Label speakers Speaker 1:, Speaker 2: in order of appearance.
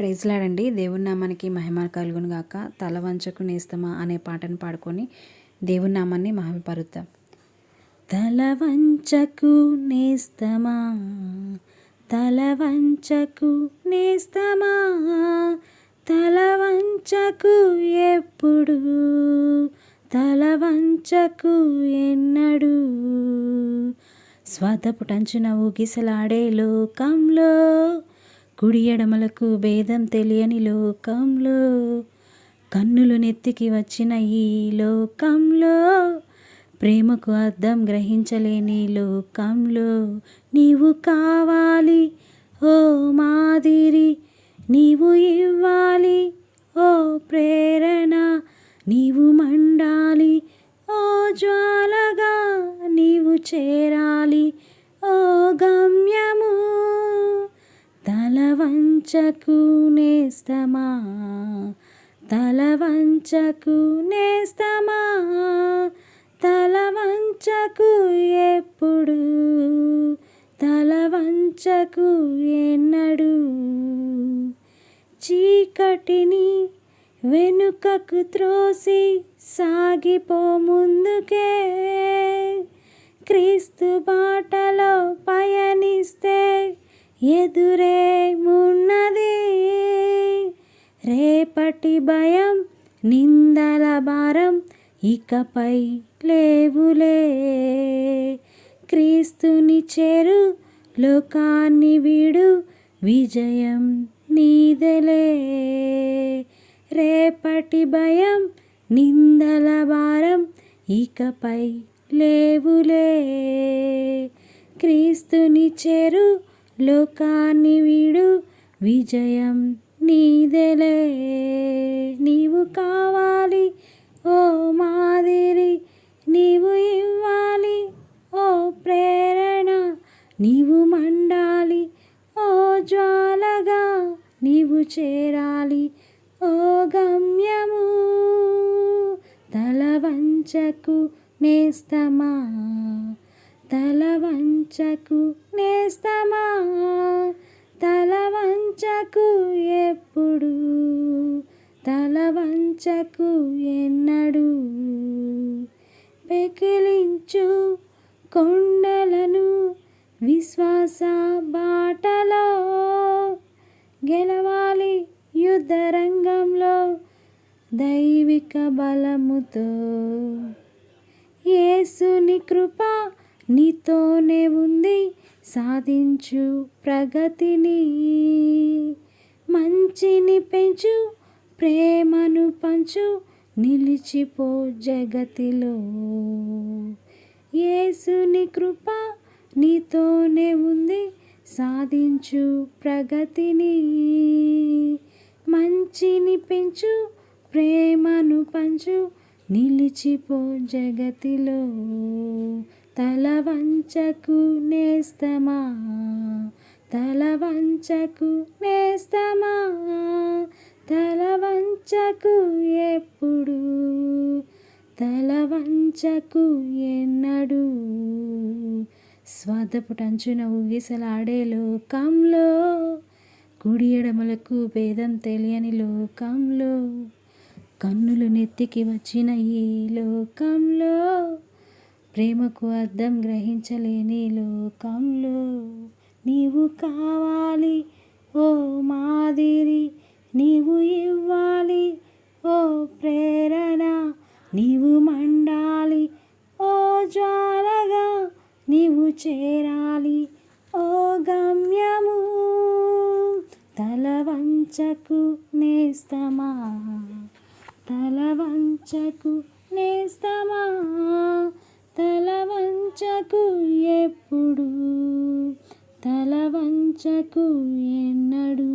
Speaker 1: ప్రైజ్లాడండి దేవుని నామానికి మహిమ కలుగును గాక. తల వంచకు నేస్తమా అనే పాటను పాడుకొని దేవుని నామాన్ని మహిమపరుద్దాం. తల వంచకు నేస్తమా తల వంచకు నేస్తమా తల వంచకు ఎప్పుడు తల వంచకు ఎన్నడు. స్వాతపుటంచున ఊగిసలాడే లోకంలో కుడి ఎడమలకు భేదం తెలియని లోకంలో కన్నులు నెత్తికి వచ్చిన ఈ లోకంలో ప్రేమకు అర్థం గ్రహించలేని లోకంలో నీవు కావాలి ఓ మాదిరి నీవు ఇవ్వాలి ఓ ప్రేరణ నీవు మండాలి ఓ జ్వాలగా నీవు చేరా ఓ గమ్యము తల వంచకు నేస్తమా తల వంచకు నేస్తమా? తల వంచకు ఎప్పుడు? తల వంచకు ఎన్నడు? చీకటిని వెనుకకు త్రోసి సాగిపో ముందుకే. క్రీస్తు బాటలో పయనిస్తే ఎదురేమున్నది రేపటి భయం నిందల భారం ఇకపై లేవులే. క్రీస్తుని చేరు లోకాన్ని వీడు విజయం నీదలే. రేపటి భయం నిందల భారం ఇకపై లేవులే. క్రీస్తుని చేరు లోకాన్ని వీడు విజయం నీదెలే నీవు కావాలి ఓ మాదిరి నీవు ఇవ్వాలి ఓ ప్రేరణ నీవు మండాలి ఓ జ్వాలగా నీవు చేరాలి ఓ గమ్యము. తల వంచకు నేస్తమా తల వంచకు నేస్తమా తల వంచకు ఎప్పుడు? తల వంచకు ఎన్నడు? పెకిలించు కొండలను విశ్వాస బాటలో. గెలవాలి యుద్ధ రంగంలో దైవిక బలముతో. యేసుని కృప నీతోనే ఉంది. సాధించు ప్రగతిని. మంచిని పెంచు ప్రేమను పంచు నిలిచిపో జగతిలో. యేసుని కృప నీతోనే ఉంది సాధించు ప్రగతిని. మంచిని పెంచు ప్రేమను పంచు నిలిచిపో జగతిలో. తల వంచకు నేస్తమా? తల వంచకు నేస్తమా? తల వంచకు ఎప్పుడు? తల వంచకు ఎన్నడు? స్వాదపుటంచున ఊగిసలాడే లోకంలో కుడి ఎడమలకు భేదం తెలియని లోకంలో కన్నులు నెత్తికి వచ్చిన ఈ లోకంలో ప్రేమకు అర్థం గ్రహించలేని లోకంలో నీవు కావాలి ఓ మాదిరి నీవు ఇవ్వాలి ఓ ప్రేరణ నీవు మండాలి ఓ జ్వాలగా నీవు చేరాలి ఓ గమ్యము తల వంచకు నేస్తమా? తల వంచకు నేస్తమా? తల వంచకు ఎప్పుడు? తల వంచకు ఎన్నడు?